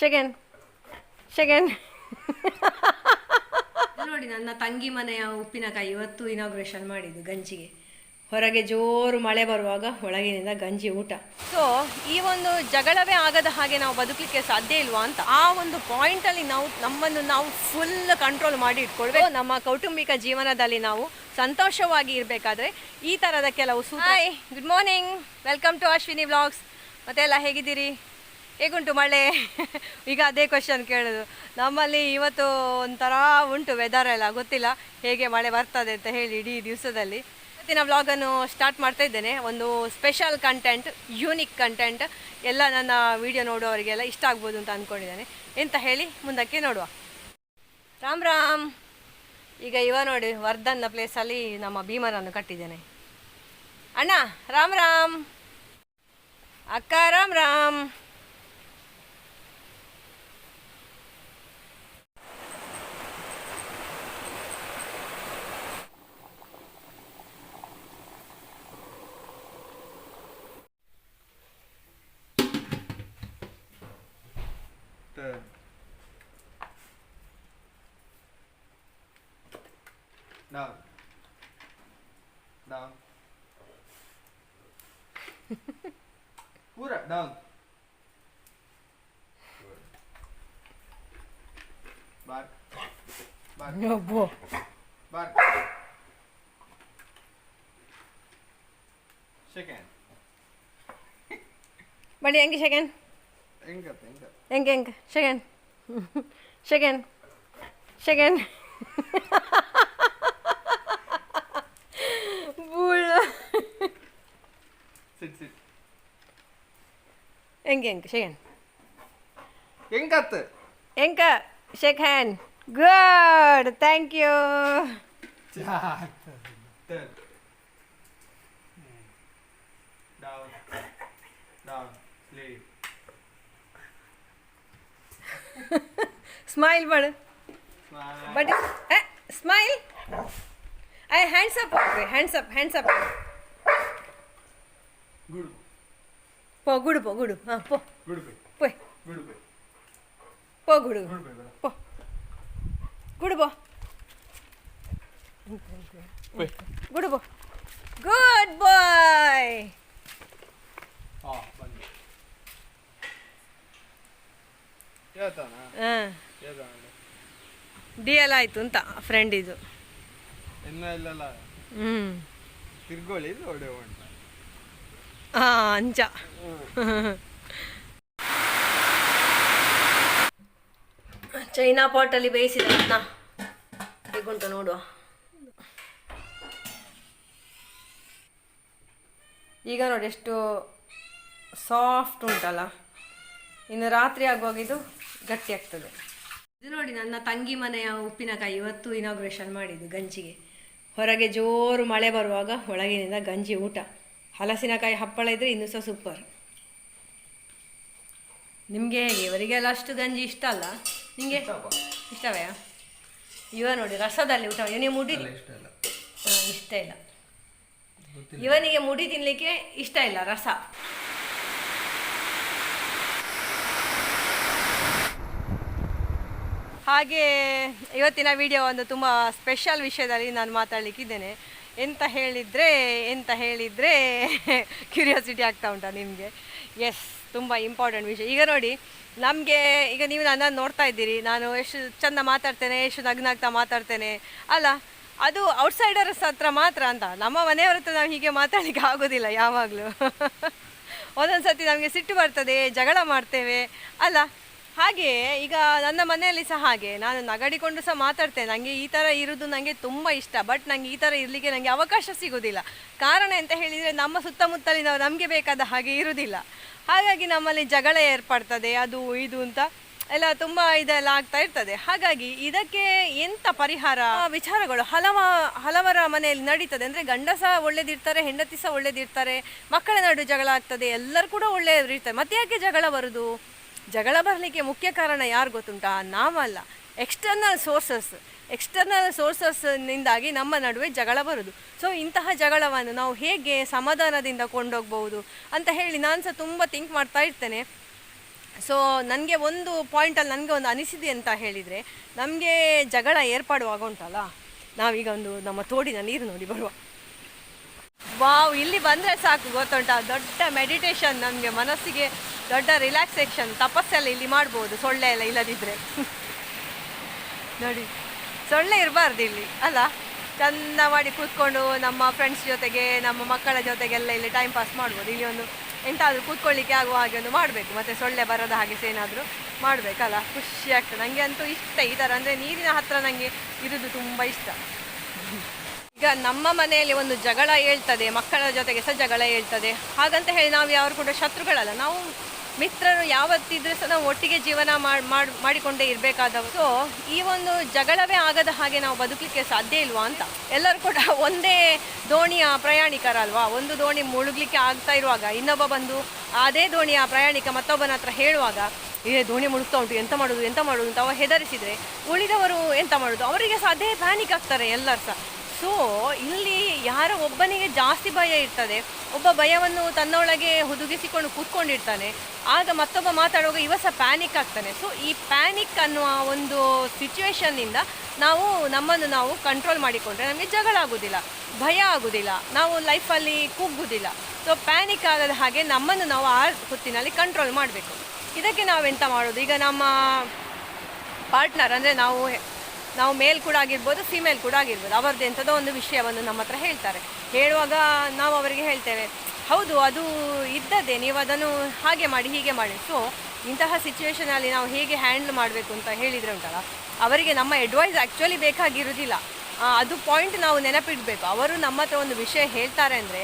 Second ಶಗನ್. ನೋಡಿ ನನ್ನ ತಂಗಿ ಮನೆಯ ಉಪ್ಪಿನಕಾಯಿ ಇವತ್ತು ಇನಾಗ್ರೇಷನ್ ಮಾಡಿದ್ದು ಗಂಜಿಗೆ. ಹೊರಗೆ ಜೋರು ಮಳೆ ಬರುವಾಗ ಒಳಗಿನಿಂದ ಗಂಜಿ ಊಟ. ಸೊ ಈ ಒಂದು ಜಗಳವೇ ಆಗದ ಹಾಗೆ ನಾವು ಬದುಕಲಿಕ್ಕೆ ಸಾಧ್ಯ ಇಲ್ವಾ ಅಂತ ಆ ಒಂದು ಪಾಯಿಂಟ್ ಅಲ್ಲಿ ನಾವು ನಮ್ಮನ್ನು ನಾವು ಫುಲ್ ಕಂಟ್ರೋಲ್ ಮಾಡಿ ಇಟ್ಕೊಳ್ಬೇಕು. ನಮ್ಮ ಕೌಟುಂಬಿಕ ಜೀವನದಲ್ಲಿ ನಾವು ಸಂತೋಷವಾಗಿ ಇರಬೇಕಾದ್ರೆ ಈ ತರದ ಕೆಲವು hi good morning welcome to Ashwini vlogs ಮತ್ತೆ ಎಲ್ಲ ಹೇಗಿದ್ದೀರಿ? ಹೇಗುಂಟು ಮಳೆ? ಈಗ ಅದೇ ಕ್ವಶನ್ ಕೇಳೋದು. ನಮ್ಮಲ್ಲಿ ಇವತ್ತು ಒಂಥರ ಉಂಟು ವೆದರ್ ಎಲ್ಲ, ಗೊತ್ತಿಲ್ಲ ಹೇಗೆ ಮಳೆ ಬರ್ತದೆ ಅಂತ ಹೇಳಿ ಇಡೀ ದಿವಸದಲ್ಲಿ. ಇವತ್ತಿನ ವ್ಲಾಗನ್ನು ಸ್ಟಾರ್ಟ್ ಮಾಡ್ತಾ ಇದ್ದೇನೆ. ಒಂದು ಸ್ಪೆಷಲ್ ಕಂಟೆಂಟ್ ಯೂನಿಕ್ ಕಂಟೆಂಟ್ ಎಲ್ಲ ನನ್ನ ವಿಡಿಯೋ ನೋಡುವವರಿಗೆಲ್ಲ ಇಷ್ಟ ಆಗ್ಬೋದು ಅಂತ ಅಂದ್ಕೊಂಡಿದ್ದೇನೆ ಎಂತ ಹೇಳಿ, ಮುಂದಕ್ಕೆ ನೋಡುವ. ರಾಮ್ ರಾಮ್. ಈಗ ಇವ ನೋಡಿ, ವರ್ಧನ್ನ ಪ್ಲೇಸಲ್ಲಿ ನಮ್ಮ ಭೀಮರನ್ನು ಕಟ್ಟಿದ್ದೇನೆ. ಅಣ್ಣ, ರಾಮ್ ರಾಮ್. ಅಕ್ಕ, Ram Ram. Down. Pura down. Good. Back. Back. ಒಬ್ಬು Back. Second. ಬಡಿ ಹೆಂಗೆ ಸೆಕೆಂಡ್ Ingat, ingat. ಹೆಂಗೆ ಹೆಂಗೆ ಸೆಕೆಂಡ್ ಸೆಕೆಂಡ್ ಸೆಕೆಂಡ್ ಹೆಂಗೆ ಹೆಂಗೆ ಸೆಕೆಂಡ್ Ingat. ಹೆಂಗ shake hand good thank you Turn. Down. Down. Sleep. Smile ಮಾಡು Smile. ಬಡಿ smile I hands up hands up hands up Good. ಪೋ ಗುಡು ಪೋಯ್ Good boy. ಪೋ. ಗುಡು. ಬಾಯ್. Ah, ಬನ್ನಿ. ಹೇಳ್ತಾನ? ಹಾಂ. ಹೇಳ್ತಾನ ಡಿ ಎಲ್ ಆಯಿತು ಅಂತ ಫ್ರೆಂಡ್ ಇದು. ಇನ್ನೂ ಇಲ್ಲಲ್ಲ? ಹಾಂ ಅಂಚ ಚೈನಾ ಪಾಟಲ್ಲಿ ಬೇಯಿಸಿದ ಅನ್ನ. ಹೇಗುಂಟು ನೋಡುವ. ಈಗ ನೋಡಿ ಎಷ್ಟು ಸಾಫ್ಟ್ ಉಂಟಲ್ಲ. ಇನ್ನು ರಾತ್ರಿ ಆಗುವಾಗ ಇದು ಗಟ್ಟಿ ಆಗ್ತದೆ. ಇದು ನೋಡಿ ನನ್ನ ತಂಗಿ ಮನೆಯ ಉಪ್ಪಿನಕಾಯಿ ಇವತ್ತು ಇನಾಗ್ರೇಷನ್ ಮಾಡಿದ್ದು ಗಂಜಿಗೆ. ಹೊರಗೆ ಜೋರು ಮಳೆ ಬರುವಾಗ ಒಳಗಿನಿಂದ ಗಂಜಿ ಊಟ. ಹಲಸಿನಕಾಯಿ ಹಪ್ಪಳ ಇದ್ರೆ ಇನ್ನೂ ಸಹ ಸೂಪರ್ ನಿಮಗೆ ಹೇಗೆ ಇವರಿಗೆಲ್ಲ ಅಷ್ಟು ಗಂಜಿ ಇಷ್ಟ ಅಲ್ಲ? ನಿಮಗೆ ಇಷ್ಟವೇ? ಇವ ನೋಡಿ ರಸದಲ್ಲಿ ಊಟ ಇವನಿಗೆ ಮುಡಿ ಹಾ, ಇಷ್ಟ ಇಲ್ಲ. ಇವನಿಗೆ ಮುಡಿ ತಿನ್ನಲಿಕ್ಕೆ ಇಷ್ಟ ಇಲ್ಲ ರಸ. ಹಾಗೆ ಇವತ್ತಿನ ವಿಡಿಯೋ ಒಂದು ತುಂಬ ಸ್ಪೆಷಲ್ ವಿಷಯದಲ್ಲಿ ನಾನು ಮಾತಾಡಲಿಕ್ಕಿದ್ದೇನೆ. ಎಂತ ಹೇಳಿದರೆ ಎಂತ ಹೇಳಿದರೆ ಕ್ಯೂರಿಯಾಸಿಟಿ ಆಗ್ತಾ ಉಂಟಾ ನಿಮಗೆ. ಎಸ್ ತುಂಬ ಇಂಪಾರ್ಟೆಂಟ್ ವಿಷಯ. ಈಗ ನೋಡಿ, ನಮಗೆ, ಈಗ ನೀವು ನನ್ನನ್ನು ನೋಡ್ತಾ ಇದ್ದೀರಿ. ನಾನು ಎಷ್ಟು ಚೆಂದ ಮಾತಾಡ್ತೇನೆ, ಎಷ್ಟು ನಗ್ನಾಗ್ತಾ ಮಾತಾಡ್ತೇನೆ. ಅಲ್ಲ, ಅದು ಔಟ್ಸೈಡರ್ಸ್ ಹತ್ರ ಮಾತ್ರ ಅಂತ. ನಮ್ಮ ಮನೆಯವ್ರ ಹತ್ರ ನಾವು ಹೀಗೆ ಮಾತಾಡಲಿಕ್ಕೆ ಆಗೋದಿಲ್ಲ ಯಾವಾಗಲೂ. ಒಂದೊಂದು ಸತಿ ನಮಗೆ ಸಿಟ್ಟು ಬರ್ತದೆ, ಜಗಳ ಮಾಡ್ತೇವೆ. ಅಲ್ಲ ಹಾಗೆ, ಈಗ ನನ್ನ ಮನೆಯಲ್ಲಿ ಸಹ ಹಾಗೆ. ನಾನು ನಗಡಿಕೊಂಡು ಸಹ ಮಾತಾಡ್ತೇನೆ. ನನಗೆ ಈ ಥರ ಇರೋದು ನನಗೆ ತುಂಬ ಇಷ್ಟ. ಬಟ್ ನನಗೆ ಈ ಥರ ಇರಲಿಕ್ಕೆ ನನಗೆ ಅವಕಾಶ ಸಿಗೋದಿಲ್ಲ. ಕಾರಣ ಎಂತ ಹೇಳಿದರೆ, ನಮ್ಮ ಸುತ್ತಮುತ್ತಲಿನವರು ನಮಗೆ ಬೇಕಾದ ಹಾಗೆ ಇರುವುದಿಲ್ಲ ಹಾಗಾಗಿ ನಮ್ಮಲ್ಲಿ ಜಗಳ ಏರ್ಪಡ್ತದೆ, ಅದು, ಇದು ಅಂತ ಎಲ್ಲ ತುಂಬ ಇದೆಲ್ಲ ಆಗ್ತಾ ಇರ್ತದೆ. ಹಾಗಾಗಿ ಇದಕ್ಕೆ ಎಂತ ಪರಿಹಾರ? ವಿಚಾರಗಳು ಹಲವ, ಹಲವರ ಮನೆಯಲ್ಲಿ ನಡೀತದೆ. ಅಂದರೆ ಗಂಡ ಸಹ ಒಳ್ಳೇದಿರ್ತಾರೆ, ಹೆಂಡತಿ ಸಹ ಒಳ್ಳೇದಿರ್ತಾರೆ, ಮಕ್ಕಳ ನಡು ಜಗಳ ಆಗ್ತದೆ, ಎಲ್ಲರೂ ಕೂಡ ಒಳ್ಳೆಯದಿರ್ತಾರೆ ಮತ್ತೆ ಯಾಕೆ ಜಗಳ ಬರುದು? ಜಗಳ ಬರಲಿಕ್ಕೆ ಮುಖ್ಯ ಕಾರಣ ಯಾರು ಗೊತ್ತುಂಟಾ? ನಾವಲ್ಲ. ಎಕ್ಸ್ಟರ್ನಲ್ ಸೋರ್ಸಸ್ ಎಕ್ಸ್ಟರ್ನಲ್ ಸೋರ್ಸಸ್ನಿಂದಾಗಿ ನಮ್ಮ ನಡುವೆ ಜಗಳ ಬರೋದು. ಸೊ ಇಂತಹ ಜಗಳವನ್ನು ನಾವು ಹೇಗೆ ಸಮಾಧಾನದಿಂದ ಕೊಂಡೋಗ್ಬೋದು ಅಂತ ಹೇಳಿ ನಾನು ಸಹ ತುಂಬ ಥಿಂಕ್ ಮಾಡ್ತಾ ಇರ್ತೇನೆ. ಸೊ ನನಗೆ ಒಂದು ಪಾಯಿಂಟಲ್ಲಿ ನನಗೆ ಒಂದು ಅನಿಸಿದೆ ಅಂತ ಹೇಳಿದರೆ, ನಮಗೆ ಜಗಳ ಏರ್ಪಾಡುವಾಗ ಉಂಟಲ್ಲ? ನಾವೀಗ ಒಂದು ನಮ್ಮ ತೋಡಿನ ನೀರು ನೋಡಿ ಬರುವ. ವಾವ್, ಇಲ್ಲಿ ಬಂದರೆ ಸಾಕು. ಗೊತ್ತುಂಟ? ದೊಡ್ಡ ಮೆಡಿಟೇಷನ್ ನಮಗೆ ಮನಸ್ಸಿಗೆ ದೊಡ್ಡ ರಿಲ್ಯಾಕ್ಸೇಷನ್ ತಪಸ್ಸೆಲ್ಲ ಇಲ್ಲಿ ಮಾಡ್ಬೋದು, ಸೊಳ್ಳೆ ಎಲ್ಲ ಇಲ್ಲದಿದ್ದರೆ ನೋಡಿ, ಸೊಳ್ಳೆ ಇರಬಾರ್ದು ಇಲ್ಲಿ, ಅಲ್ಲ? ಚಂದ ಮಾಡಿ ಕೂತ್ಕೊಂಡು ನಮ್ಮ ಫ್ರೆಂಡ್ಸ್ ಜೊತೆಗೆ, ನಮ್ಮ ಮಕ್ಕಳ ಜೊತೆಗೆಲ್ಲ ಇಲ್ಲಿ ಟೈಮ್ ಪಾಸ್ ಮಾಡ್ಬೋದು. ಇಲ್ಲಿ ಒಂದು ಎಂತಾದರೂ ಕೂತ್ಕೊಳ್ಳಿಕ್ಕೆ ಆಗುವ ಹಾಗೆ ಒಂದು ಮಾಡಬೇಕು, ಮತ್ತು ಸೊಳ್ಳೆ ಬರದ ಹಾಗೆ ಏನಾದರೂ ಮಾಡಬೇಕಲ್ಲ ಖುಷಿ ಆಗ್ತದೆ. ನನಗೆ ಅಂತೂ ಇಷ್ಟ ಈ ಥರ, ಅಂದರೆ ನೀರಿನ ಹತ್ರ ನನಗೆ ಇರೋದು ತುಂಬ ಇಷ್ಟ. ಈಗ ನಮ್ಮ ಮನೆಯಲ್ಲಿ ಒಂದು ಜಗಳ ಹೇಳ್ತದೆ, ಮಕ್ಕಳ ಜೊತೆಗೆ ಸಹ ಜಗಳ ಹೇಳ್ತದೆ. ಹಾಗಂತ ಹೇಳಿ ನಾವು ಯಾರು ಕೂಡ ಶತ್ರುಗಳಲ್ಲ. ನಾವು ಮಿತ್ರರು ಯಾವತ್ತಿದ್ರೂ ಸಹ ನಾವು ಒಟ್ಟಿಗೆ ಜೀವನ ಮಾಡಿ, ಮಾಡ್- ಮಾಡಿಕೊಂಡೇ ಇರಬೇಕಾದವರು ಸೊ ಈ ಒಂದು ಜಗಳವೇ ಆಗದ ಹಾಗೆ ನಾವು ಬದುಕಲಿಕ್ಕೆ ಸಾಧ್ಯ ಇಲ್ವಾ ಅಂತ. ಎಲ್ಲರೂ ಕೂಡ ಒಂದೇ ದೋಣಿಯ ಪ್ರಯಾಣಿಕರಲ್ವಾ? ಒಂದು ದೋಣಿ ಮುಳುಗ್ಲಿಕ್ಕೆ ಆಗ್ತಾ ಇರುವಾಗ ಇನ್ನೊಬ್ಬ ಬಂದು ಅದೇ ದೋಣಿಯ ಪ್ರಯಾಣಿಕ ಮತ್ತೊಬ್ಬನ ಹತ್ರ ಹೇಳುವಾಗ, ಏ, ದೋಣಿ ಮುಳುಗ್ತಾ ಉಂಟು, ಎಂತ ಮಾಡೋದು ಎಂತ ಮಾಡೋದು? ಅಂತ ಅವ ಹೆದರಿಸಿದರೆ, ಉಳಿದವರು ಎಂತ ಮಾಡೋದು? ಅವರಿಗೆ ಅದೇ ಪ್ಯಾನಿಕ್ ಆಗ್ತಾರೆ ಎಲ್ಲರೂ ಸಹ. ಸೊ ಇಲ್ಲಿ ಯಾರ ಒಬ್ಬನಿಗೆ ಜಾಸ್ತಿ ಭಯ ಇರ್ತದೆ. ಒಬ್ಬ ಭಯವನ್ನು ತನ್ನೊಳಗೆ ಹುದುಗಿಸಿಕೊಂಡು ಕೂತ್ಕೊಂಡಿರ್ತಾನೆ. ಆಗ ಮತ್ತೊಬ್ಬ ಮಾತಾಡುವಾಗ ಇವ ಸಹ ಪ್ಯಾನಿಕ್ ಆಗ್ತಾನೆ. ಸೊ ಈ ಪ್ಯಾನಿಕ್ ಅನ್ನುವ ಒಂದು ಸಿಚುವೇಶನ್ನಿಂದ ನಾವು ನಮ್ಮನ್ನು ನಾವು ಕಂಟ್ರೋಲ್ ಮಾಡಿಕೊಂಡ್ರೆ ನಮಗೆ ಜಗಳ ಆಗೋದಿಲ್ಲ, ಭಯ ಆಗೋದಿಲ್ಲ, ನಾವು ಲೈಫಲ್ಲಿ ಕುಗ್ಗುದಿಲ್ಲ ಸೊ ಪ್ಯಾನಿಕ್ ಆಗದ ಹಾಗೆ ನಮ್ಮನ್ನು ನಾವು ಆ ಹೊತ್ತಿನಲ್ಲಿ ಕಂಟ್ರೋಲ್ ಮಾಡಬೇಕು. ಇದಕ್ಕೆ ನಾವೆಂತ ಮಾಡೋದು? ಈಗ ನಮ್ಮ ಪಾರ್ಟ್ನರ್ ಅಂದರೆ ನಾವು ನಾವು ಮೇಲ್ ಕೂಡ ಆಗಿರ್ಬೋದು ಫಿಮೇಲ್ ಕೂಡ ಆಗಿರ್ಬೋದು. ಅವರದ್ದು ಎಂಥದೋ ಒಂದು ವಿಷಯವನ್ನು ನಮ್ಮ ಹತ್ರ ಹೇಳ್ತಾರೆ. ಹೇಳುವಾಗ ನಾವು ಅವರಿಗೆ ಹೇಳ್ತೇವೆ, ಹೌದು, ಅದು ಇದ್ದದೆ ನೀವು ಅದನ್ನು ಹಾಗೆ ಮಾಡಿ, ಹೀಗೆ ಮಾಡಿ. ಸೊ ಇಂತಹ ಸಿಚುವೇಷನಲ್ಲಿ ನಾವು ಹೇಗೆ ಹ್ಯಾಂಡಲ್ ಮಾಡಬೇಕು ಅಂತ ಹೇಳಿದರೆ ಉಂಟಲ್ಲ, ಅವರಿಗೆ ನಮ್ಮ ಅಡ್ವೈಸ್ ಆ್ಯಕ್ಚುಲಿ ಬೇಕಾಗಿರುವುದಿಲ್ಲ ಅದು ಪಾಯಿಂಟ್ ನಾವು ನೆನಪಿಡಬೇಕು. ಅವರು ನಮ್ಮ ಹತ್ರ ಒಂದು ವಿಷಯ ಹೇಳ್ತಾರೆ ಅಂದರೆ,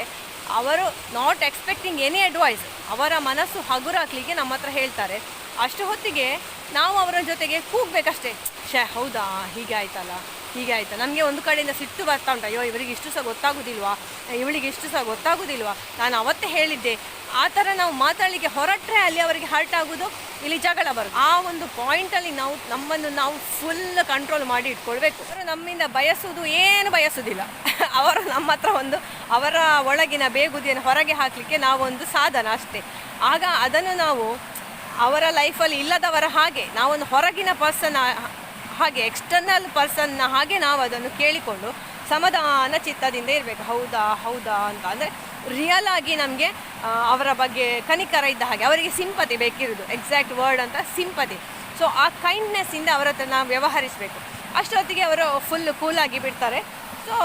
ಅವರು ನಾಟ್ ಎಕ್ಸ್ಪೆಕ್ಟಿಂಗ್ ಎನಿ ಅಡ್ವೈಸ್ ಅವರ ಮನಸ್ಸು ಹಗುರಾಕ್ಲಿಕ್ಕೆ ನಮ್ಮ ಹತ್ರ ಹೇಳ್ತಾರೆ. ಅಷ್ಟು ಹೊತ್ತಿಗೆ ನಾವು ಅವರ ಜೊತೆಗೆ ಕೂಗ್ಬೇಕಷ್ಟೇ. ಶೇ ಹೌದಾ? ಹೀಗೆ ಆಯ್ತಲ್ಲ? ಹೀಗೆ ಆಯ್ತಾ? ನಮಗೆ ಒಂದು ಕಡೆಯಿಂದ ಸಿಟ್ಟು ಬರ್ತಾ ಉಂಟು. ಅಯ್ಯೋ, ಇವರಿಗೆ ಇಷ್ಟು ಸಹ ಗೊತ್ತಾಗೋದಿಲ್ವಾ? ಇವಳಿಗೆ ಇಷ್ಟು ಸಹ ಗೊತ್ತಾಗೋದಿಲ್ವಾ? ನಾನು ಅವತ್ತೇ ಹೇಳಿದ್ದೆ, ಆ ಥರ ನಾವು ಮಾತಾಡಲಿಕ್ಕೆ ಹೊರಟ್ರೆ ಅಲ್ಲಿ ಅವರಿಗೆ ಹರ್ಟ್ ಆಗೋದು ಇಲ್ಲಿ ಜಗಳ ಬರೋದು. ಆ ಒಂದು ಪಾಯಿಂಟಲ್ಲಿ ನಾವು, ನಮ್ಮನ್ನು ನಾವು ಫುಲ್ ಕಂಟ್ರೋಲ್ ಮಾಡಿ ಇಟ್ಕೊಳ್ಬೇಕು. ಅವರು ನಮ್ಮಿಂದ ಬಯಸುವುದು ಏನು ಬಯಸೋದಿಲ್ಲ ಅವರು ನಮ್ಮ ಹತ್ರ ಒಂದು, ಅವರ ಒಳಗಿನ ಬೇಗುದಿಯನ್ನು ಹೊರಗೆ ಹಾಕಲಿಕ್ಕೆ ನಾವೊಂದು ಸಾಧನ ಅಷ್ಟೇ. ಆಗ ಅದನ್ನು ನಾವು ಅವರ ಲೈಫಲ್ಲಿ ಇಲ್ಲದವರ ಹಾಗೆ, ನಾವೊಂದು ಹೊರಗಿನ ಪರ್ಸನ್ ಹಾಗೆ ಎಕ್ಸ್ಟರ್ನಲ್ ಪರ್ಸನ್ನ ಹಾಗೆ ನಾವು ಅದನ್ನು ಕೇಳಿಕೊಂಡು ಸಮಾಧಾನ ಚಿತ್ತದಿಂದ ಇರಬೇಕು. ಹೌದಾ ಹೌದಾ ಅಂತ. ಅಂದರೆ ರಿಯಲ್ ಆಗಿ ನಮಗೆ ಅವರ ಬಗ್ಗೆ ಕನಿಕರ ಇದ್ದ ಹಾಗೆ, ಅವರಿಗೆ ಸಿಂಪತಿ ಬೇಕಿರೋದು. ಎಕ್ಸಾಕ್ಟ್ ವರ್ಡ್ ಅಂತ ಸಿಂಪತಿ ಸೊ ಆ ಕೈಂಡ್ನೆಸ್ಸಿಂದ ಅವರ ಹತ್ರ ನಾವು ವ್ಯವಹರಿಸಬೇಕು. ಅಷ್ಟೊತ್ತಿಗೆ ಅವರು ಫುಲ್ ಕೂಲಾಗಿ ಬಿಡ್ತಾರೆ. ಸೊ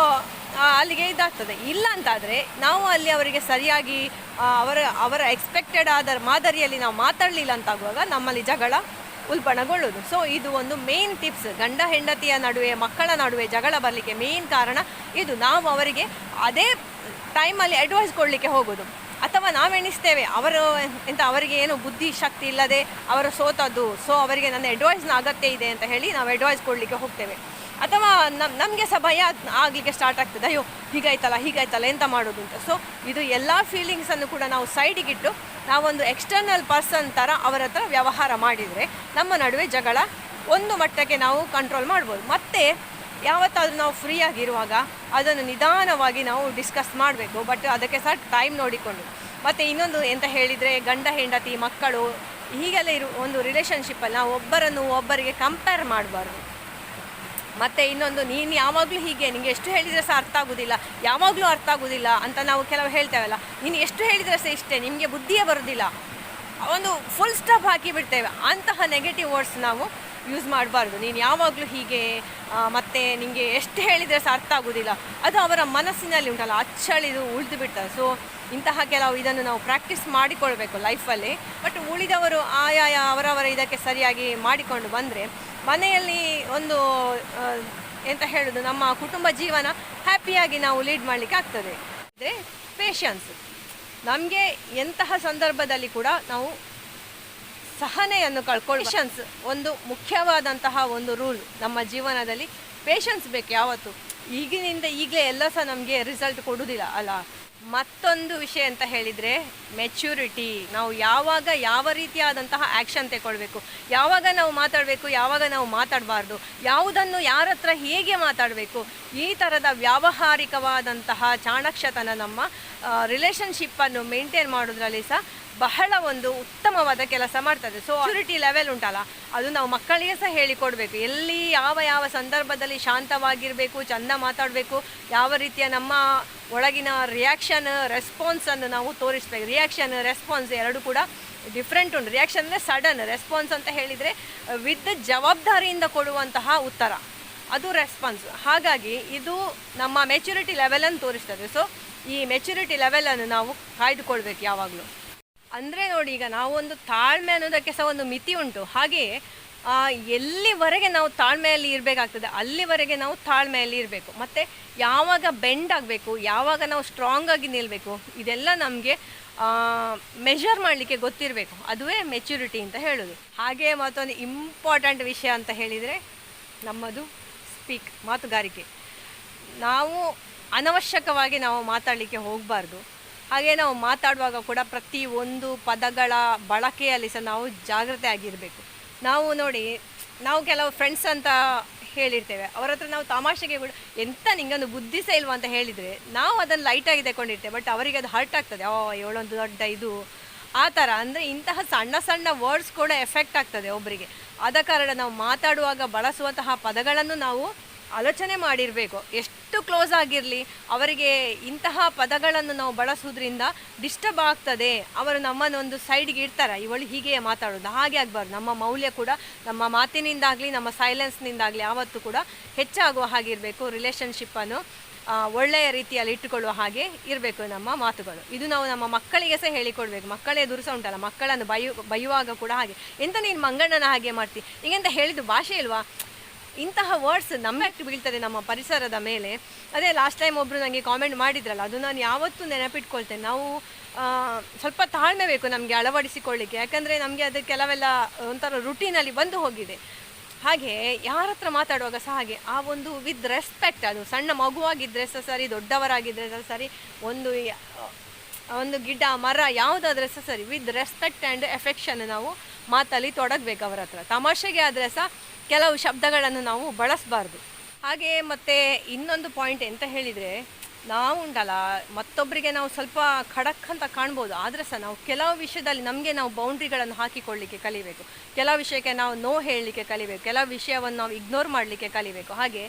ಅಲ್ಲಿಗೆ ಇದಾಗ್ತದೆ. ಇಲ್ಲ ಅಂತಾದರೆ ನಾವು ಅಲ್ಲಿ ಅವರಿಗೆ ಸರಿಯಾಗಿ ಅವರ ಅವರ ಎಕ್ಸ್ಪೆಕ್ಟೆಡ್ ಆದ ಮಾದರಿಯಲ್ಲಿ ನಾವು ಮಾತಾಡಲಿಲ್ಲ ಅಂತಾಗುವಾಗ ನಮ್ಮಲ್ಲಿ ಜಗಳ ಉಲ್ಬಣಗೊಳ್ಳೋದು ಸೊ ಇದು ಒಂದು ಮೇನ್ ಟಿಪ್ಸ್ ಗಂಡ ಹೆಂಡತಿಯ ನಡುವೆ, ಮಕ್ಕಳ ನಡುವೆ ಜಗಳ ಬರಲಿಕ್ಕೆ ಮೇನ್ ಕಾರಣ ಇದು. ನಾವು ಅವರಿಗೆ ಅದೇ ಟೈಮಲ್ಲಿ ಅಡ್ವೈಸ್ ಕೊಡಲಿಕ್ಕೆ ಹೋಗೋದು. ಅಥವಾ ನಾವೆಣಿಸ್ತೇವೆ. ಅವರು, ಎಂತ ಅವರಿಗೆ ಏನು ಬುದ್ಧಿ ಶಕ್ತಿ ಇಲ್ಲದೆ, ಅವರು ಸೋತದ್ದು. ಸೊ ಅವರಿಗೆ ನನ್ನ ಅಡ್ವೈಸ್ನ ಅಗತ್ಯ ಇದೆ ಅಂತ ಹೇಳಿ ನಾವು ಅಡ್ವೈಸ್ ಕೊಡಲಿಕ್ಕೆ ಹೋಗ್ತೇವೆ. ಅಥವಾ ನಮ್, ನಮಗೆ ಸಹ ಭಯ ಆಗಲಿಕ್ಕೆ ಸ್ಟಾರ್ಟ್ ಆಗ್ತದೆ. ಅಯ್ಯೋ, ಹೀಗಾಯ್ತಲ್ಲ ಹೀಗಾಯ್ತಲ್ಲ, ಎಂತ ಮಾಡೋದು ಅಂತ. ಸೊ ಇದು ಎಲ್ಲ ಫೀಲಿಂಗ್ಸನ್ನು ಕೂಡ ನಾವು ಸೈಡಿಗಿಟ್ಟು ನಾವೊಂದು ಎಕ್ಸ್ಟರ್ನಲ್ ಪರ್ಸನ್ ಥರ ಅವರ ಹತ್ರ ವ್ಯವಹಾರ ಮಾಡಿದರೆ ನಮ್ಮ ನಡುವೆ ಜಗಳ ಒಂದು ಮಟ್ಟಕ್ಕೆ ನಾವು ಕಂಟ್ರೋಲ್ ಮಾಡ್ಬೋದು. ಮತ್ತೆ ಯಾವತ್ತಾದರೂ ನಾವು ಫ್ರೀ ಆಗಿರುವಾಗ ಅದನ್ನು ನಿಧಾನವಾಗಿ ನಾವು ಡಿಸ್ಕಸ್ ಮಾಡಬೇಕು. ಬಟ್ ಅದಕ್ಕೆ ಸಹ ಟೈಮ್ ನೋಡಿಕೊಂಡು. ಮತ್ತು ಇನ್ನೊಂದು ಎಂತ ಹೇಳಿದರೆ, ಗಂಡ, ಹೆಂಡತಿ, ಮಕ್ಕಳು, ಹೀಗೆಲ್ಲ ಇರು, ಒಂದು ರಿಲೇಷನ್ಶಿಪ್ಪಲ್ಲಿ ನಾವು ಒಬ್ಬರನ್ನು ಒಬ್ಬರಿಗೆ ಕಂಪೇರ್ ಮಾಡಬಾರ್ದು. ಮತ್ತು ಇನ್ನೊಂದು, ನೀನು ಯಾವಾಗಲೂ ಹೀಗೆ, ನಿಂಗೆ ಎಷ್ಟು ಹೇಳಿದರೆ ಸಹ ಅರ್ಥ ಆಗೋದಿಲ್ಲ. ಯಾವಾಗಲೂ ಅರ್ಥ ಆಗೋದಿಲ್ಲ ಅಂತ ನಾವು ಕೆಲವು ಹೇಳ್ತೇವಲ್ಲ. ನೀನು ಎಷ್ಟು ಹೇಳಿದರೆ ಸಹ ಇಷ್ಟೇ, ನಿಮಗೆ ಬುದ್ಧಿಯೇ ಬರೋದಿಲ್ಲ. ಒಂದು ಫುಲ್ ಸ್ಟಾಪ್ ಹಾಕಿ ಬಿಡ್ತೇವೆ. ಅಂತಹ ನೆಗೆಟಿವ್ ವರ್ಡ್ಸ್ ನಾವು ಯೂಸ್ ಮಾಡಬಾರ್ದು. ನೀನು ಯಾವಾಗಲೂ ಹೀಗೆ ಮತ್ತು ಮತ್ತೆ ನಿಮಗೆ ಎಷ್ಟು ಹೇಳಿದರೆ ಸಹ ಅರ್ಥ ಆಗೋದಿಲ್ಲ. ಅದು ಅವರ ಮನಸ್ಸಿನಲ್ಲಿ ಉಂಟಲ್ಲ, ಅಚ್ಚಳಿದು ಉಳಿದು ಬಿಡ್ತಾರೆ ಸೊ ಇಂತಹ ಕೆಲವು ಇದನ್ನು ನಾವು ಪ್ರಾಕ್ಟೀಸ್ ಮಾಡಿಕೊಳ್ಬೇಕು ಲೈಫಲ್ಲಿ ಬಟ್ ಉಳಿದವರು ಆಯಾಯ ಅವರವರ ಇದಕ್ಕೆ ಸರಿಯಾಗಿ ಮಾಡಿಕೊಂಡು ಬಂದರೆ ಮನೆಯಲ್ಲಿ ಒಂದು ಎಂತ ಹೇಳೋದು, ನಮ್ಮ ಕುಟುಂಬ ಜೀವನ ಹ್ಯಾಪಿಯಾಗಿ ನಾವು ಲೀಡ್ ಮಾಡಲಿಕ್ಕೆ ಆಗ್ತದೆ. ಅಂದರೆ ಪೇಷನ್ಸ್ ನಮಗೆ ಎಂತಹ ಸಂದರ್ಭದಲ್ಲಿ ಕೂಡ ನಾವು ಸಹನೆಯನ್ನು ಕಳ್ಕೊಳ್ಳಿ ಪೇಷನ್ಸ್ ಒಂದು ಮುಖ್ಯವಾದಂತಹ ಒಂದು ರೂಲ್ ನಮ್ಮ ಜೀವನದಲ್ಲಿ. ಪೇಷನ್ಸ್ ಬೇಕು ಯಾವತ್ತು. ಈಗಿನಿಂದ ಈಗಲೇ ಎಲ್ಲ ಸಹ ನಮಗೆ ರಿಸಲ್ಟ್ ಕೊಡುವುದಿಲ್ಲ ಅಲ್ಲ? ಮತ್ತೊಂದು ವಿಷಯ ಅಂತ ಹೇಳಿದರೆ ಮೆಚ್ಯೂರಿಟಿ ನಾವು ಯಾವಾಗ ಯಾವ ರೀತಿಯಾದಂತಹ ಆ್ಯಕ್ಷನ್ ತಗೊಳ್ಬೇಕು ಯಾವಾಗ ನಾವು ಮಾತಾಡಬೇಕು? ಯಾವಾಗ ನಾವು ಮಾತಾಡಬಾರ್ದು? ಯಾವುದನ್ನು ಯಾರ ಹತ್ರ ಹೇಗೆ ಮಾತಾಡಬೇಕು? ಈ ಥರದ ವ್ಯಾವಹಾರಿಕವಾದಂತಹ ಚಾಣಕ್ಷತನ ನಮ್ಮ ರಿಲೇಷನ್ಶಿಪ್ಪನ್ನು ಮೇಂಟೈನ್ ಮಾಡೋದ್ರಲ್ಲಿ ಸಹ ಬಹಳ ಒಂದು ಉತ್ತಮವಾದ ಕೆಲಸ ಮಾಡ್ತದೆ. ಸೊ ಮ್ಯಾಚುರಿಟಿ ಲೆವೆಲ್ ಉಂಟಲ್ಲ, ಅದು ನಾವು ಮಕ್ಕಳಿಗೆ ಸಹ ಹೇಳಿಕೊಡ್ಬೇಕು. ಎಲ್ಲಿ ಯಾವ ಯಾವ ಸಂದರ್ಭದಲ್ಲಿ ಶಾಂತವಾಗಿರಬೇಕು, ಚಂದ ಮಾತಾಡಬೇಕು, ಯಾವ ರೀತಿಯ ನಮ್ಮ ಒಳಗಿನ ರಿಯಾಕ್ಷನ್ ರೆಸ್ಪಾನ್ಸನ್ನು ನಾವು ತೋರಿಸ್ಬೇಕು. ರಿಯಾಕ್ಷನ್ ರೆಸ್ಪಾನ್ಸ್ ಎರಡು ಕೂಡ ಡಿಫ್ರೆಂಟ್ ಉಂಟು. ರಿಯಾಕ್ಷನ್ ಅಂದರೆ ಸಡನ್ ರೆಸ್ಪಾನ್ಸ್ ಅಂತ ಹೇಳಿದರೆ ವಿತ್ ಜವಾಬ್ದಾರಿಯಿಂದ ಕೊಡುವಂತಹ ಉತ್ತರ. ಅದು ರೆಸ್ಪಾನ್ಸ್ ಹಾಗಾಗಿ ಇದು ನಮ್ಮ ಮೆಚುರಿಟಿ ಲೆವೆಲನ್ನು ತೋರಿಸ್ತದೆ. ಸೊ ಈ ಮೆಚುರಿಟಿ ಲೆವೆಲನ್ನು ನಾವು ಕಾಯ್ದುಕೊಳ್ಬೇಕು ಯಾವಾಗಲೂ. ಅಂದರೆ ನೋಡಿ, ಈಗ ನಾವು ಒಂದು ತಾಳ್ಮೆ ಅನ್ನೋದಕ್ಕೆ ಸಹ ಒಂದು ಮಿತಿ ಉಂಟು. ಹಾಗೆಯೇ ಎಲ್ಲಿವರೆಗೆ ನಾವು ತಾಳ್ಮೆಯಲ್ಲಿ ಇರಬೇಕಾಗ್ತದೆ, ಅಲ್ಲಿವರೆಗೆ ನಾವು ತಾಳ್ಮೆಯಲ್ಲಿ ಇರಬೇಕು. ಮತ್ತು ಯಾವಾಗ ಬೆಂಡ್ ಆಗಬೇಕು, ಯಾವಾಗ ನಾವು ಸ್ಟ್ರಾಂಗ್ ಆಗಿ ನಿಲ್ಲಬೇಕು ಇದೆಲ್ಲ ನಮಗೆ ಮೆಷರ್ ಮಾಡಲಿಕ್ಕೆ ಗೊತ್ತಿರಬೇಕು. ಅದುವೇ ಮೆಚುರಿಟಿ ಅಂತ ಹೇಳೋದು. ಹಾಗೆ ಮತ್ತೊಂದು ಇಂಪಾರ್ಟೆಂಟ್ ವಿಷಯ ಅಂತ ಹೇಳಿದರೆ, ನಮ್ಮದು ಸ್ಪೀಕ್ ಮಾತುಗಾರಿಕೆ. ನಾವು ಅನವಶ್ಯಕವಾಗಿ ನಾವು ಮಾತಾಡಲಿಕ್ಕೆ ಹೋಗಬಾರ್ದು. ಹಾಗೆ ನಾವು ಮಾತಾಡುವಾಗ ಕೂಡ ಪ್ರತಿ ಒಂದು ಪದಗಳ ಬಳಕೆಯಲ್ಲಿ ಸಹ ನಾವು ಜಾಗ್ರತೆ ಆಗಿರಬೇಕು. ನಾವು ನೋಡಿ, ನಾವು ಕೆಲವು ಫ್ರೆಂಡ್ಸ್ ಅಂತ ಹೇಳಿರ್ತೇವೆ. ಅವ್ರ ಹತ್ರ ನಾವು ತಮಾಷೆಗೆ ಕೂಡ ಎಂತ ನಿಂಗೊಂದು ಬುದ್ಧಿ ಸಹ ಇಲ್ವಾ ಅಂತ ಹೇಳಿದರೆ ನಾವು ಅದನ್ನು ಲೈಟಾಗಿ ತಗೊಂಡಿರ್ತೇವೆ ಬಟ್ ಅವರಿಗೆ ಅದು ಹರ್ಟ್ ಆಗ್ತದೆ. ಓ ಏಳೊಂದು ದೊಡ್ಡ ಇದು. ಆ ಥರ ಅಂದರೆ ಇಂತಹ ಸಣ್ಣ ಸಣ್ಣ ವರ್ಡ್ಸ್ ಕೂಡ ಎಫೆಕ್ಟ್ ಆಗ್ತದೆ ಒಬ್ಬರಿಗೆ ಆದ ಕಾರಣ ನಾವು ಮಾತಾಡುವಾಗ ಬಳಸುವಂತಹ ಪದಗಳನ್ನು ನಾವು ಆಲೋಚನೆ ಮಾಡಿರಬೇಕು. ಎಷ್ಟು ಕ್ಲೋಸ್ ಆಗಿರಲಿ, ಅವರಿಗೆ ಇಂತಹ ಪದಗಳನ್ನು ನಾವು ಬಳಸೋದ್ರಿಂದ ಡಿಸ್ಟರ್ಬ್ ಆಗ್ತದೆ. ಅವರು ನಮ್ಮನ್ನು ಒಂದು ಸೈಡ್ಗೆ ಇಡ್ತಾರೆ. ಇವಳು ಹೀಗೆ ಮಾತಾಡೋದು. ಹಾಗೆ ಆಗಬಾರ್ದು. ನಮ್ಮ ಮೌಲ್ಯ ಕೂಡ ನಮ್ಮ ಮಾತಿನಿಂದಾಗಲಿ, ನಮ್ಮ ಸೈಲೆನ್ಸ್ನಿಂದಾಗಲಿ ಆವತ್ತು ಕೂಡ ಹೆಚ್ಚಾಗುವ ಹಾಗೆ ಇರಬೇಕು. ರಿಲೇಷನ್ಶಿಪ್ಪನ್ನು ಒಳ್ಳೆಯ ರೀತಿಯಲ್ಲಿ ಇಟ್ಟುಕೊಳ್ಳುವ ಹಾಗೆ ಇರಬೇಕು ನಮ್ಮ ಮಾತುಗಳು. ಇದು ನಾವು ನಮ್ಮ ಮಕ್ಕಳಿಗೆ ಸಹ ಹೇಳಿಕೊಡ್ಬೇಕು. ಮಕ್ಕಳೇ ದುರುಸ ಉಂಟಲ್ಲ. ಮಕ್ಕಳನ್ನು ಬೈಯು ಬೈಯುವಾಗ ಕೂಡ ಹಾಗೆ. ಎಂತ ನೀನು ಮಂಗಣ್ಣನ ಹಾಗೆ ಮಾಡ್ತಿ? ಈಗೆಂತ ಹೇಳಿದ್ದು ಭಾಷೆ ಇಲ್ವಾ? ಇಂತಹ ವರ್ಡ್ಸ್ ನಮ್ಮೆಟ್ಟು ಬೀಳ್ತದೆ ನಮ್ಮ ಪರಿಸರದ ಮೇಲೆ. ಅದೇ ಲಾಸ್ಟ್ ಟೈಮ್ ಒಬ್ಬರು ನನಗೆ ಕಾಮೆಂಟ್ ಮಾಡಿದ್ರಲ್ಲ, ಅದು ನಾನು ಯಾವತ್ತೂ ನೆನಪಿಟ್ಕೊಳ್ತೇನೆ ನಾವು ಸ್ವಲ್ಪ ತಾಳ್ಮೆ ಬೇಕು ನಮಗೆ ಅಳವಡಿಸಿಕೊಳ್ಳಿಕ್ಕೆ. ಯಾಕಂದರೆ ನಮಗೆ ಅದು ಕೆಲವೆಲ್ಲ ಒಂಥರ ರುಟೀನಲ್ಲಿ ಬಂದು ಹೋಗಿದೆ. ಹಾಗೆ ಯಾರ ಹತ್ರ ಮಾತಾಡುವಾಗ ಸಹ ಹಾಗೆ, ಆ ಒಂದು ವಿತ್ ರೆಸ್ಪೆಕ್ಟ್ ಅದು. ಸಣ್ಣ ಮಗುವಾಗಿದ್ದರೆ ಸಹ ಸರಿ ದೊಡ್ಡವರಾಗಿದ್ದರೆ ಸಹ ಸರಿ, ಒಂದು ಒಂದು ಗಿಡ, ಮರ ಯಾವುದಾದ್ರೆ ಸಹ ಸರಿ ವಿತ್ ರೆಸ್ಪೆಕ್ಟ್ ಆ್ಯಂಡ್ ಎಫೆಕ್ಷನ್ ನಾವು ಮಾತಲ್ಲಿ ತೊಡಗಬೇಕು ಅವರ ಹತ್ರ ತಮಾಷೆಗೆ ಆದರೆ ಸಹ ಕೆಲವು ಶಬ್ದಗಳನ್ನು ನಾವು ಬಳಸಬಾರ್ದು. ಹಾಗೆ ಮತ್ತು ಇನ್ನೊಂದು ಪಾಯಿಂಟ್ ಎಂತ ಹೇಳಿದರೆ ನಾವು ಉಂಟಲ್ಲ ಮತ್ತೊಬ್ಬರಿಗೆ ನಾವು ಸ್ವಲ್ಪ ಖಡಕ್ ಅಂತ ಕಾಣ್ಬೋದು, ಆದರೆ ಸಹ ನಾವು ಕೆಲವು ವಿಷಯದಲ್ಲಿ ನಮಗೆ ನಾವು ಬೌಂಡ್ರಿಗಳನ್ನು ಹಾಕಿಕೊಳ್ಳಿಕ್ಕೆ ಕಲಿಬೇಕು. ಕೆಲವು ವಿಷಯಕ್ಕೆ ನಾವು ನೋ ಹೇಳಲಿಕ್ಕೆ ಕಲಿಬೇಕು, ಕೆಲವು ವಿಷಯವನ್ನು ನಾವು ಇಗ್ನೋರ್ ಮಾಡಲಿಕ್ಕೆ ಕಲಿಬೇಕು. ಹಾಗೆ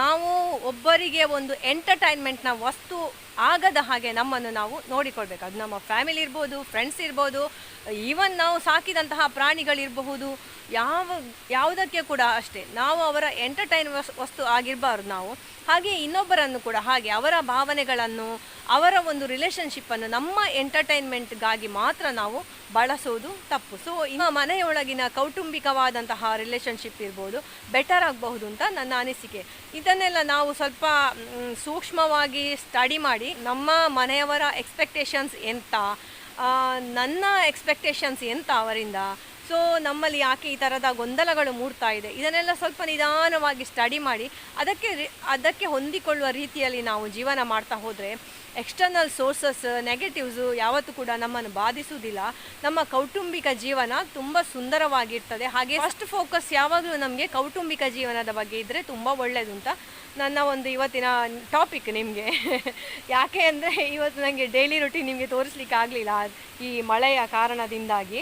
ನಾವು ಒಬ್ಬರಿಗೆ ಒಂದು ಎಂಟರ್ಟೈನ್ಮೆಂಟ್ನ ವಸ್ತು ಆಗದ ಹಾಗೆ ನಮ್ಮನ್ನು ನಾವು ನೋಡಿಕೊಳ್ಬೇಕು. ಅದು ನಮ್ಮ ಫ್ಯಾಮಿಲಿ ಇರ್ಬೋದು, ಫ್ರೆಂಡ್ಸ್ ಇರ್ಬೋದು ಈವನ್ ನಾವು ಸಾಕಿದಂತಹ ಪ್ರಾಣಿಗಳಿರಬಹುದು, ಯಾವ, ಯಾವುದಕ್ಕೆ ಕೂಡ ಅಷ್ಟೇ. ನಾವು ಅವರ ಎಂಟರ್ಟೈನ್ ವಸ್ತು ಆಗಿರಬಾರ್ದು ನಾವು. ಹಾಗೆ ಇನ್ನೊಬ್ಬರನ್ನು ಕೂಡ, ಹಾಗೆ ಅವರ ಭಾವನೆಗಳನ್ನು, ಅವರ ಒಂದು ರಿಲೇಷನ್ಶಿಪ್ಪನ್ನು ನಮ್ಮ ಎಂಟರ್ಟೈನ್ಮೆಂಟ್ಗಾಗಿ ಮಾತ್ರ ನಾವು ಬಳಸೋದು ತಪ್ಪು. ಸೊ ಇನ್ನು ಮನೆಯೊಳಗಿನ ಕೌಟುಂಬಿಕವಾದಂತಹ ರಿಲೇಷನ್ಶಿಪ್ ಇರ್ಬೋದು ಬೆಟರ್ ಆಗಬಹುದು ಅಂತ ನನ್ನ ಅನಿಸಿಕೆ. ಇದನ್ನೆಲ್ಲ ನಾವು ಸ್ವಲ್ಪ ಸೂಕ್ಷ್ಮವಾಗಿ ಸ್ಟಡಿ ಮಾಡಿ ನಮ್ಮ ಮನೆಯವರ ಎಕ್ಸ್ಪೆಕ್ಟೇಷನ್ಸ್ ಎಂತ ನನ್ನ ಎಕ್ಸ್ಪೆಕ್ಟೇಷನ್ಸ್ ಎಂತ ಅವರಿಂದ ಸೊ ನಮ್ಮಲ್ಲಿ ಯಾಕೆ ಈ ಥರದ ಗೊಂದಲಗಳು ಮೂಡ್ತಾ ಇದೆ? ಇದನ್ನೆಲ್ಲ ಸ್ವಲ್ಪ ನಿಧಾನವಾಗಿ ಸ್ಟಡಿ ಮಾಡಿ, ಅದಕ್ಕೆ ಅದಕ್ಕೆ ಹೊಂದಿಕೊಳ್ಳುವ ರೀತಿಯಲ್ಲಿ ನಾವು ಜೀವನ ಮಾಡ್ತಾ ಹೋದರೆ ಎಕ್ಸ್ಟರ್ನಲ್ ಸೋರ್ಸಸ್ ನೆಗೆಟಿವ್ಸು ಯಾವತ್ತೂ ಕೂಡ ನಮ್ಮನ್ನು ಬಾಧಿಸುವುದಿಲ್ಲ. ನಮ್ಮ ಕೌಟುಂಬಿಕ ಜೀವನ ತುಂಬ ಸುಂದರವಾಗಿರ್ತದೆ. ಹಾಗೆ ಫಸ್ಟ್ ಫೋಕಸ್ ಯಾವಾಗಲೂ ನಮಗೆ ಕೌಟುಂಬಿಕ ಜೀವನದ ಬಗ್ಗೆ ಇದ್ದರೆ ತುಂಬ ಒಳ್ಳೆಯದು ಅಂತ ನನ್ನ ಒಂದು ಇವತ್ತಿನ ಟಾಪಿಕ್ ನಿಮಗೆ. ಯಾಕೆ ಅಂದರೆ ಇವತ್ತು ನನಗೆ ಡೈಲಿ ರೂಟೀನ್ ನಿಮಗೆ ತೋರಿಸ್ಲಿಕ್ಕೆ ಆಗಲಿಲ್ಲ ಈ ಮಳೆಯ ಕಾರಣದಿಂದಾಗಿ.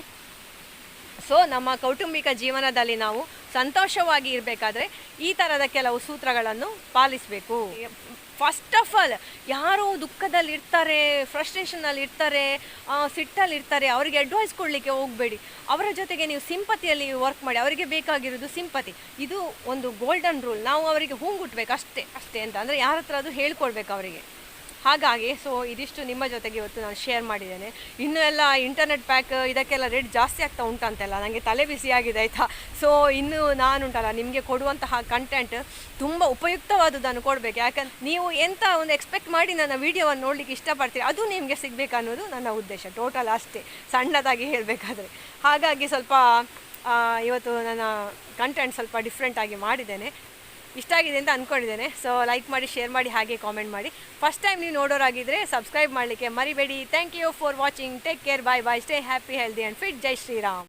ಸೊ, ನಮ್ಮ ಕೌಟುಂಬಿಕ ಜೀವನದಲ್ಲಿ ನಾವು ಸಂತೋಷವಾಗಿ ಇರಬೇಕಾದ್ರೆ ಈ ಥರದ ಕೆಲವು ಸೂತ್ರಗಳನ್ನು ಪಾಲಿಸಬೇಕು. ಫಸ್ಟ್ ಆಫ್ ಆಲ್ ಯಾರು ದುಃಖದಲ್ಲಿ ಇರ್ತಾರೆ ಫ್ರಸ್ಟ್ರೇಷನಲ್ಲಿ ಇರ್ತಾರೆ ಸಿಟ್ಟಲ್ಲಿ ಇರ್ತಾರೆ ಅವರಿಗೆ ಅಡ್ವೈಸ್ ಕೊಡಲಿಕ್ಕೆ ಹೋಗಬೇಡಿ. ಅವರ ಜೊತೆಗೆ ನೀವು ಸಿಂಪತಿಯಲ್ಲಿ ವರ್ಕ್ ಮಾಡಿ, ಅವರಿಗೆ ಬೇಕಾಗಿರೋದು ಸಿಂಪತಿ ಇದು ಒಂದು ಗೋಲ್ಡನ್ ರೂಲ್ ನಾವು ಅವರಿಗೆ ಹೂಂಗುಟ್ಬೇಕು ಅಷ್ಟೇ ಅಷ್ಟೇ ಅಂತ. ಅಂದರೆ ಯಾರ ಹತ್ರ ಅದು ಹೇಳ್ಕೊಡ್ಬೇಕು ಅವರಿಗೆ. ಹಾಗಾಗಿ ಸೊ ಇದಿಷ್ಟು ನಿಮ್ಮ ಜೊತೆಗೆ ಇವತ್ತು ನಾನು ಶೇರ್ ಮಾಡಿದ್ದೇನೆ. ಇನ್ನೂ ಎಲ್ಲ ಇಂಟರ್ನೆಟ್ ಪ್ಯಾಕ್ ಇದಕ್ಕೆಲ್ಲ ರೇಟ್ ಜಾಸ್ತಿ ಆಗ್ತಾ ಉಂಟಂತೆಲ್ಲ ನನಗೆ ತಲೆ ಬಿಸಿಯಾಗಿದೆ ಆಯಿತಾ? ಸೊ ಇನ್ನು ನಾನುಂಟಲ್ಲ, ನಿಮಗೆ ಕೊಡುವಂತಹ ಕಂಟೆಂಟ್ ತುಂಬ ಉಪಯುಕ್ತವಾದುದನ್ನು ಕೊಡಬೇಕು. ಯಾಕಂದ್ರೆ ನೀವು ಎಂಥ ಒಂದು ಎಕ್ಸ್ಪೆಕ್ಟ್ ಮಾಡಿ ನನ್ನ ವೀಡಿಯೋವನ್ನು ನೋಡಲಿಕ್ಕೆ ಇಷ್ಟಪಡ್ತೀರಿ, ಅದು ನಿಮಗೆ ಸಿಗಬೇಕು ಅನ್ನೋದು ನನ್ನ ಉದ್ದೇಶ. ಟೋಟಲ್ ಅಷ್ಟೇ. ಸಣ್ಣದಾಗಿ ಹೇಳಬೇಕಾದ್ರೆ. ಹಾಗಾಗಿ ಸ್ವಲ್ಪ ಇವತ್ತು ನನ್ನ ಕಂಟೆಂಟ್ ಸ್ವಲ್ಪ ಡಿಫ್ರೆಂಟಾಗಿ ಮಾಡಿದ್ದೇನೆ. ಇಷ್ಟ ಆಗಿದೆ ಅಂತ ಅಂದ್ಕೊಂಡಿದ್ದೇನೆ ಸೊ ಲೈಕ್ ಮಾಡಿ ಶೇರ್ ಮಾಡಿ, ಹಾಗೆ ಕಾಮೆಂಟ್ ಮಾಡಿ. ಫಸ್ಟ್ ಟೈಮ್ ನೀವು ನೋಡೋರಾಗಿದ್ದರೆ ಸಬ್ಸ್ಕ್ರೈಬ್ ಮಾಡಲಿಕ್ಕೆ ಮರಿಬೇಡಿ. Thank you for watching take care bye bye stay happy healthy and fit Jai Shriram